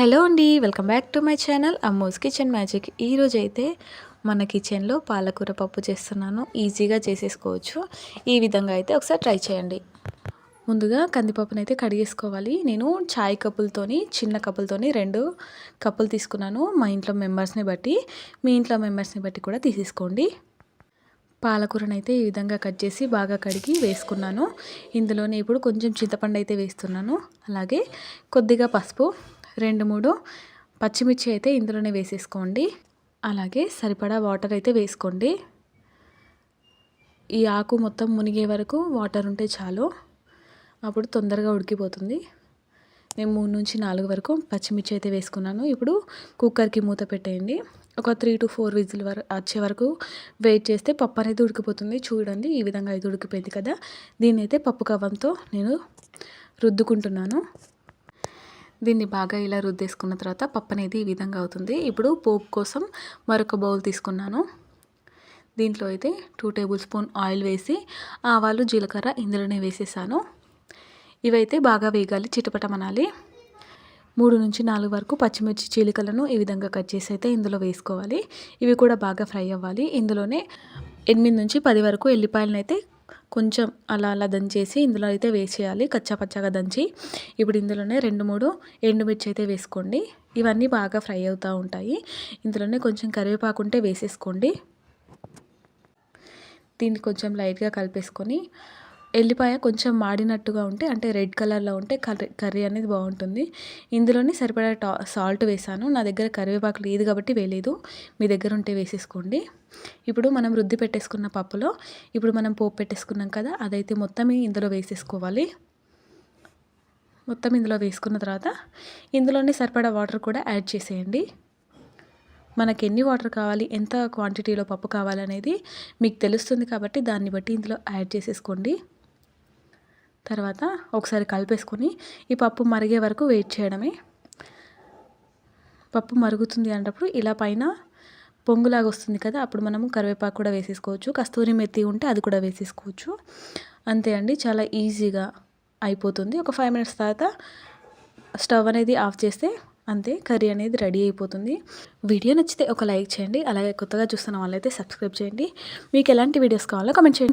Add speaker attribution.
Speaker 1: Hello అండి welcome back to my channel Ammo's kitchen magic. ఈరోజు అయితే మన కిచెన్లో పాలకూర పప్పు చేస్తున్నాను. ఈజీగా చేసేసుకోవచ్చు. ఈ విధంగా అయితే ఒకసారి ట్రై చేయండి. ముందుగా కందిపప్పునైతే అయితే కడిగేసుకోవాలి. నేను చాయ్ కప్పులతోని చిన్న కప్పులతోని రెండు కప్పులు తీసుకున్నాను. మా ఇంట్లో మెంబర్స్ని బట్టి మీ ఇంట్లో మెంబర్స్ని బట్టి కూడా తీసేసుకోండి. పాలకూరను అయితే ఈ విధంగా కట్ చేసి బాగా కడిగి వేసుకున్నాను. ఇందులోనే ఇప్పుడు కొంచెం చింతపండు అయితే వేస్తున్నాను. అలాగే కొద్దిగా పసుపు. రెండు మూడు పచ్చిమిర్చి అయితే ఇందులోనే వేసేసుకోండి. అలాగే సరిపడా వాటర్ అయితే వేసుకోండి. ఈ ఆకు మొత్తం మునిగే వరకు వాటర్ ఉంటే చాలు. అప్పుడు తొందరగా ఉడికిపోతుంది. నేను మూడు నుంచి నాలుగు వరకు పచ్చిమిర్చి అయితే వేసుకున్నాను. ఇప్పుడు కుక్కర్కి మూత పెట్టేయండి. ఒక త్రీ టు ఫోర్ విజిల్ వరకు వచ్చే వరకు వెయిట్ చేస్తే పప్పు అనేది ఉడికిపోతుంది. చూడండి ఈ విధంగా అయితే ఉడికిపోయింది కదా. దీన్ని అయితే పప్పు కవ్వంతో నేను రుద్దుకుంటున్నాను. దీన్ని బాగా ఇలా రుద్దేసుకున్న తర్వాత పప్పు అనేది ఈ విధంగా అవుతుంది. ఇప్పుడు పోపు కోసం మరొక బౌల్ తీసుకున్నాను. దీంట్లో అయితే టూ టేబుల్ స్పూన్ ఆయిల్ వేసి ఆవాలు జీలకర్ర ఇందులోనే వేసేసాను. ఇవైతే బాగా వేగాలి చిటపటమనాలి. మూడు నుంచి నాలుగు వరకు పచ్చిమిర్చి చీలికలను ఈ విధంగా కట్ చేసి అయితే ఇందులో వేసుకోవాలి. ఇవి కూడా బాగా ఫ్రై అవ్వాలి. ఇందులోనే ఎనిమిది నుంచి పది వరకు ఎల్లిపాయలను అయితే కొంచెం అలా అలా దంచేసి ఇందులో అయితే వేసేయాలి. కచ్చా పచ్చగా దంచి ఇప్పుడు ఇందులోనే రెండు మూడు ఎండుమిర్చి అయితే వేసుకోండి. ఇవన్నీ బాగా ఫ్రై అవుతూ ఉంటాయి. ఇందులోనే కొంచెం కరివేపాకు ఉంటే వేసేసుకోండి. దీన్ని కొంచెం లైట్గా కలిపేసుకొని ఎల్లిపాయ కొంచెం మాడినట్టుగా ఉంటే అంటే రెడ్ కలర్లో ఉంటే కర్రీ కర్రీ అనేది బాగుంటుంది. ఇందులోనే సరిపడా టా సాల్ట్ వేసాను. నా దగ్గర కరివేపాకు లేదు కాబట్టి వేయలేదు. మీ దగ్గర ఉంటే వేసేసుకోండి. ఇప్పుడు మనం రుద్ది పెట్టేసుకున్న పప్పులో ఇప్పుడు మనం పోపు పెట్టేసుకున్నాం కదా అదైతే మొత్తం ఇందులో వేసేసుకోవాలి. మొత్తం ఇందులో వేసుకున్న తర్వాత ఇందులోనే సరిపడా వాటర్ కూడా యాడ్ చేసేయండి. మనకి ఎన్ని వాటర్ కావాలి ఎంత క్వాంటిటీలో పప్పు కావాలనేది మీకు తెలుస్తుంది కాబట్టి దాన్ని బట్టి ఇందులో యాడ్ చేసేసుకోండి. తర్వాత ఒకసారి కలిపేసుకొని ఈ పప్పు మరిగే వరకు వెయిట్ చేయడమే. పప్పు మరుగుతుంది అన్నప్పుడు ఇలా పైన పొంగులాగా వస్తుంది కదా అప్పుడు మనము కరివేపాకు కూడా వేసేసుకోవచ్చు. కస్తూరి మెత్తి ఉంటే అది కూడా వేసేసుకోవచ్చు. అంతే అండి చాలా ఈజీగా అయిపోతుంది. ఒక ఫైవ్ మినిట్స్ తర్వాత స్టవ్ అనేది ఆఫ్ చేస్తే అంతే కర్రీ అనేది రెడీ అయిపోతుంది. వీడియో నచ్చితే ఒక లైక్ చేయండి అలాగే కొత్తగా చూస్తున్న వాళ్ళైతే సబ్స్క్రైబ్ చేయండి. మీకు ఎలాంటి వీడియోస్ కావాలో కమెంట్ చేయండి.